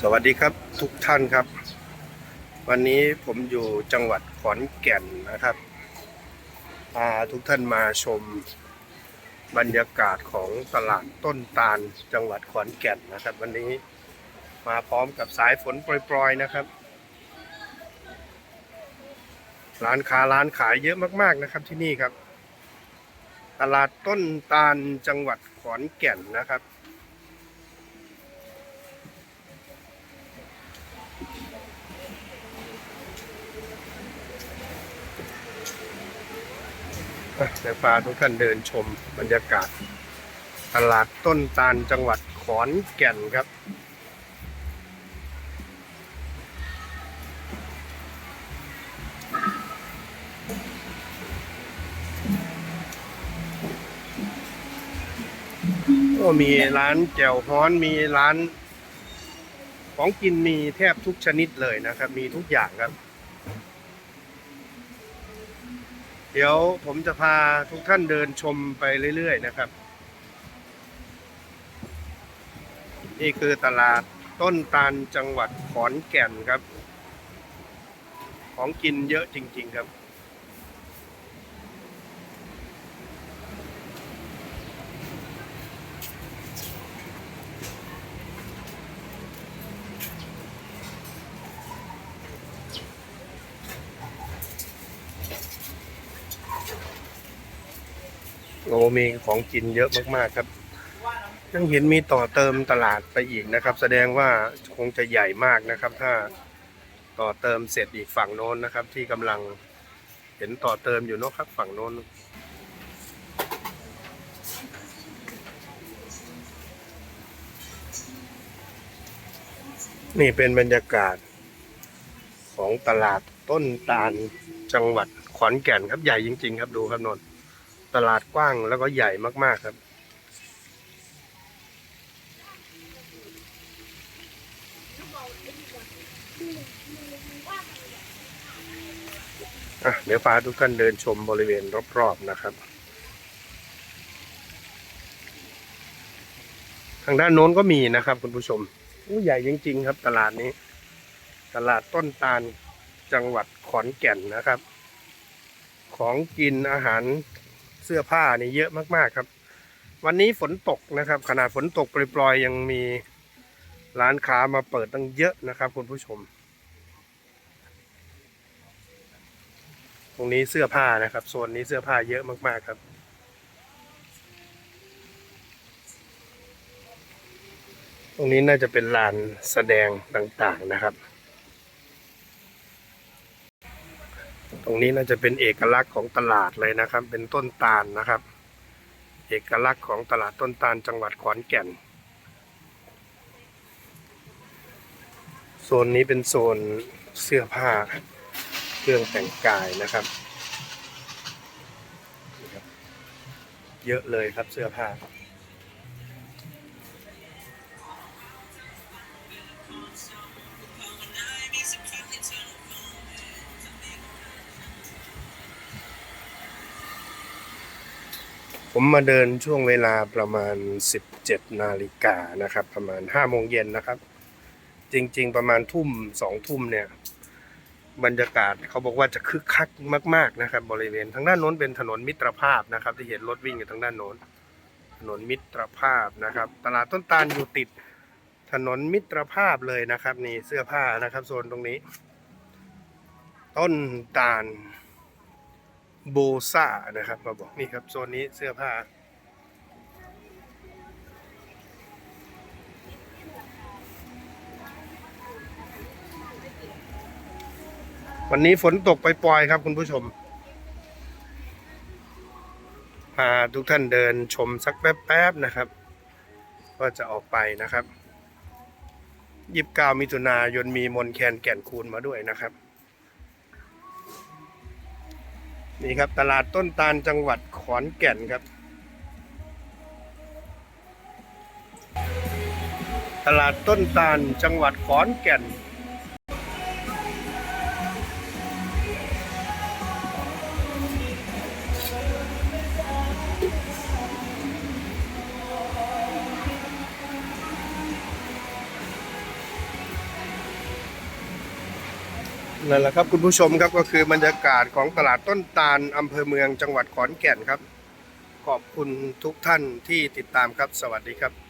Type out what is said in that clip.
สวัสดีครับทุกท่านครับ วันนี้ผมอยู่จังหวัดขอนแก่นนะครับพาทุกท่านมาชมบรรยากาศของตลาดต้นตาลจังหวัดขอนแก่นนะครับ วันนี้มาพร้อมกับสายฝนโปรยๆนะครับ ร้านค้าร้านขายเยอะมากๆนะครับที่นี่ครับ ตลาดต้นตาลจังหวัดขอนแก่นนะครับ เดี๋ยวพาทุกท่านเดินชมบรรยากาศ ตลาดต้นตาลจังหวัดขอนแก่นครับ ก็มีร้านแจ่วฮ้อนมีร้าน ของกินมีแทบทุกชนิดเลยนะครับ มีทุกอย่างครับ เดี๋ยวผมจะพาทุกท่านเดินชมไปเรื่อยๆนะครับ นี่คือตลาดต้นตาลจังหวัดขอนแก่นครับ ของกินเยอะจริง ๆ ครับ โอ้มีของกินเยอะมากๆครับยังเห็นมีต่อเติมตลาดไปอีกนะครับ แสดงว่าคงจะใหญ่มากนะครับ ถ้าต่อเติมเสร็จอีกฝั่งโน้นนะครับ ที่กำลังเห็นต่อเติมอยู่นะครับฝั่งโน้นนี่เป็นบรรยากาศของตลาดต้นตาลจังหวัดขอนแก่นครับใหญ่จริง ๆ ครับดูครับนนท์ ตลาดกว้างแล้วก็ใหญ่มากๆครับเดี๋ยวพาทุกท่านเดินชมบริเวณรอบๆนะครับ ทางด้านโน้นก็มีนะครับคุณผู้ชมอู้ใหญ่จริง ๆ ครับ ตลาดนี้ ตลาดต้นตาลจังหวัดขอนแก่นนะครับ ของกินอาหาร เสื้อผ้านี่เยอะมากๆครับ วันนี้ฝนตกนะครับ ขนาดฝนตกปล่อยๆยังมีร้านค้ามาเปิดตั้งเยอะนะครับ คุณผู้ชม ตรงนี้เสื้อผ้านะครับโซนนี้เสื้อผ้าเยอะมากๆครับตรงนี้น่าจะเป็นลานแสดงต่างๆนะครับ ตรงนี้น่าจะเป็นเอกลักษณ์ของตลาดเลยนะครับ เป็นต้นตาลนะครับ เอกลักษณ์ของตลาดต้นตาลจังหวัดขอนแก่น โซนนี้เป็นโซนเสื้อผ้าเครื่องแต่งกายนะครับนี่ครับเยอะเลยครับเสื้อผ้า ผมมาเดินช่วงเวลาประมาณ 17 นาฬิกานะครับ ประมาณ5โมงเย็นนะครับ จริง ๆ ประมาณทุ่มสองทุ่มเนี่ย บรรยากาศเขาบอกว่าจะคึกคักมากๆนะครับ บริเวณทางด้านโน้นเป็นถนนมิตรภาพนะครับ ที่เห็นรถวิ่งอยู่ทางด้านโน้นถนนมิตรภาพนะครับ ตลาดต้นตาลอยู่ติดถนนมิตรภาพเลยนะครับ นี่เสื้อผ้านะครับโซนตรงนี้ ต้นตาล โบซ่านะครับมาบอกนี่ครับโซนนี้เสื้อผ้า วันนี้ฝนตกไปปล่อยครับคุณผู้ชม พาทุกท่านเดินชมสักแป๊บๆนะครับว่าจะออกไปนะครับยิบเก้ามิถุนายนมีมนแคนแก่นคูณมาด้วยนะครับ นี่ครับตลาดต้นตาลจังหวัดขอนแก่นครับ ตลาดต้นตาลจังหวัดขอนแก่น นั่นแหละครับคุณผู้ชมครับก็คือบรรยากาศของตลาดต้นตาลอำเภอเมืองจังหวัดขอนแก่นครับ ขอบคุณทุกท่านที่ติดตามครับสวัสดีครับ